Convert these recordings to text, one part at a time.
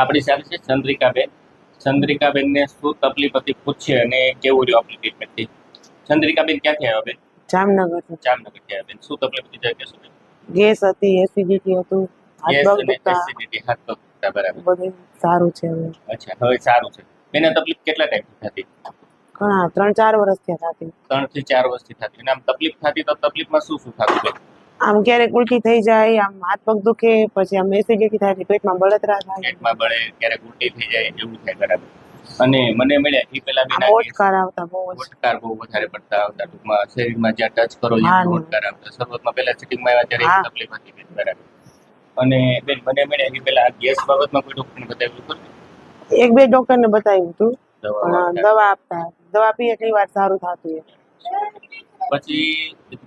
આપણી સાથે છે ચંદ્રિકાબેન. ચંદ્રિકાબેનને શું તકલીફ હતી પૂછશે અને કેવું રહ્યું આપણી ટ્રીટમેન્ટથી ચંદ્રિકાબેન ક્યાંથી આવ્યા બેન? જામનગર. જામનગરથી આવ્યા બેન. શું તકલીફ હતી કહેશો બેન ગેસ હતી એસિડિટી હતું ગેસ અને એસિડિટી હાથ પગ દુખતા બરાબર. બધું સારું છે હવે. અચ્છા હવે સારું છે. એને તકલીફ કેટલા ટાઈમથી થતી? ઘણા ત્રણ ચાર વર્ષ થતી. ત્રણથી ચાર વર્ષથી થતી. અને આમ તકલીફ થતી તો તકલીફમાં શું શું થતું બેન? આમ ક્યારેક ઉલટી થઈ જાય આમ હાથ પગ દુખે પછી આમ એસિડિટી થાય પેટમાં બળતરા થાય. પેટમાં બળે ક્યારેક ઉલટી થઈ જાય એવું થાય બરાબર. અને મને મળ્યા એ પેલા બેન ઓટકાર આવતા બહુ ઓટકાર બહુ વધારે પડતા આવતા. ટૂંકમાં શરીરમાં જ્યાં ટચ કરો ત્યાં ઓટકાર આવતા. શરૂઆતમાં પહેલા સિટિંગમાં આવ્યા ત્યારે એ તકલીફ હતી બેન બરાબર. અને બેન મને મળ્યા એ પેલા ગેસ બાબતમાં કોઈ ડોક્ટરને બતાવ્યું હતું? એક બે ડોક્ટર ને બતાવ્યું હતું. દવા પણ આપતા. દવા આપતા. દવા પીએ એટલી વાર સારું થતું. પછી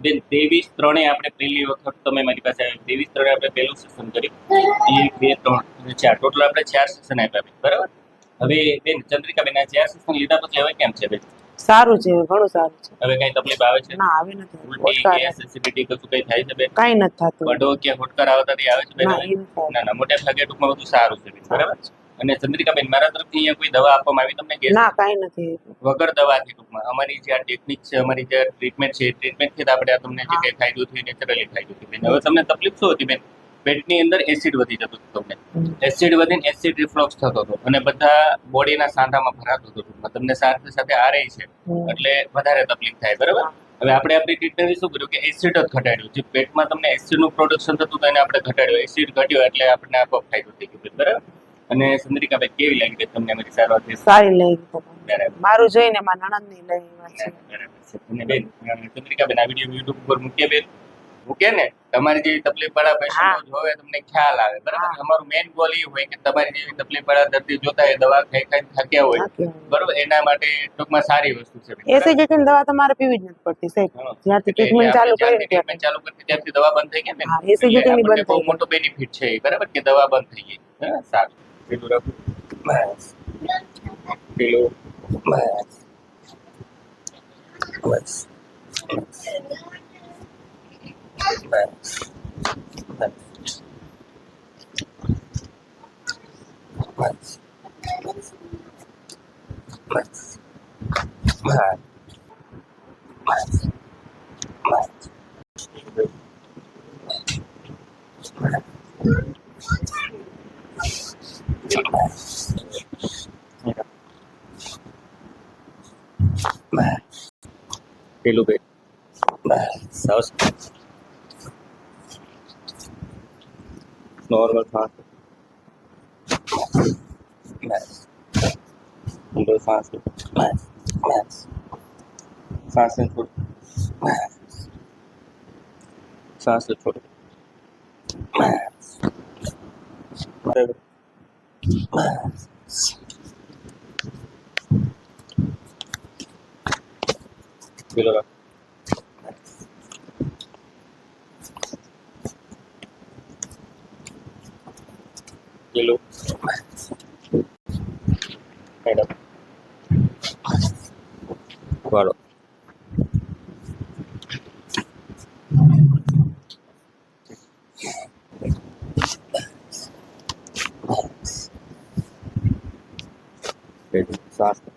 બેન ત્રેવીસ ત્રણે આપણે પહેલી વખત તમે મારી પાસે આવ્યા. ત્રેવીસ ત્રણે આપણે પહેલું સેશન કર્યું. એક બે ત્રણ અને ચાર. ટોટલ આપણે ચાર સેશન આપ્યા બેન. બરાબર? હવે બેન ચંદ્રિકા બેન આ ચાર સેશન લીધા પછી હવે કેમ છે બેન? સારું છે ઘણું સારું છે. હવે કઈ તકલીફ આવે છે? ના આવે નથી. ઉલટી કે એસિડિટી કશું કઈ થાય છે બેન? કઈ નથી થતું. બડો કે હોટકાર આવતા તે આવે છે બેન. ના ના મોટે ભાગે ટૂંકમાં બધું સારું છે બેન. બરાબર? અને ચંદ્રિકા બેન મારા તરફથી અહીંયા કોઈ દવા આપવામાં આવી તમને ગેસ ના કાંઈ નથી. વગર દવાથી ટૂંકમાં. અમારી જે આ ટેકનિક છે અમારી જે ટ્રીટમેન્ટ છે ટ્રીટમેન્ટથી આપણે તમને જે કંઈ ફાયદો થયો નેચરલી ફાયદો થયો. બેન હવે તમને તકલીફ શું હતી બેન? પેટની અંદર એસિડ વધી જતું હતું તમને. એસિડ વધીને એસિડ રિફ્લોક્સ થતો હતો અને બધા બોડીના સાંધામાં ભરાતું હતું ટૂંકમાં. તમને સાથે સાથે આ રહી છે એટલે વધારે તકલીફ થાય બરાબર? હવે આપણે આપણી ટ્રીટમેન્ટ શું કર્યું કે એસિડ જ ઘટાડ્યું. જે પેટમાં તમને એસિડનું પ્રોડક્શન થતું હતું એને આપણે ઘટાડ્યું. એસિડ ઘટ્યો એટલે આપણને આખો ફાયદો થઈ ગયો બરાબર? અને ચંદ્રિકાભાઈ કેવી લાગી તમને અમારી સારવાર થઈ સારી લાગી મારું જોઈને મારા નણંદની લઈ આવ્યા છે. અને બેન અ, ચંદ્રિકાબેન આ વીડિયો યુટ્યુબ ઉપર મૂકીએ બેન. મૂકે ને? તમારી જેવી તકલીફ વાળા પેશન્ટ જોવે તમને ખ્યાલ આવે. બરાબર? અમારું મેઇન ગોલ એ હોય કે તમારી જેવી તકલીફ વાળા દર્દી જોતા હોય દવા ખાઈ ખાઈ થાક્યા હોય બરાબર? એના માટે ટૂંકમાં સારી વસ્તુ છે એસી જેટલી દવા તમારે પીવી જ નથી પડતી સાહેબ. હા. જ્યારથી ટ્રીટમેન્ટ ચાલુ કરી ટ્રીટમેન્ટ ચાલુ કરતી ત્યારથી દવા બંધ થઈ ગઈ ને એસી જેટલી બંધ બહુ મોટો બેનિફિટ છે બરાબર? કે દવા બંધ થઈ ગઈ. હા, સારું. Max. up Max. Max. Max. Max. Max. Max. Max. Max. પેલું બે સરસ નોર્મલ ફાંસ ડબલ ફાંસ ફાંસ છોડ ફાંસ છોડ Bilal. Yellow. Madam. Wow. আস্তে আস্তে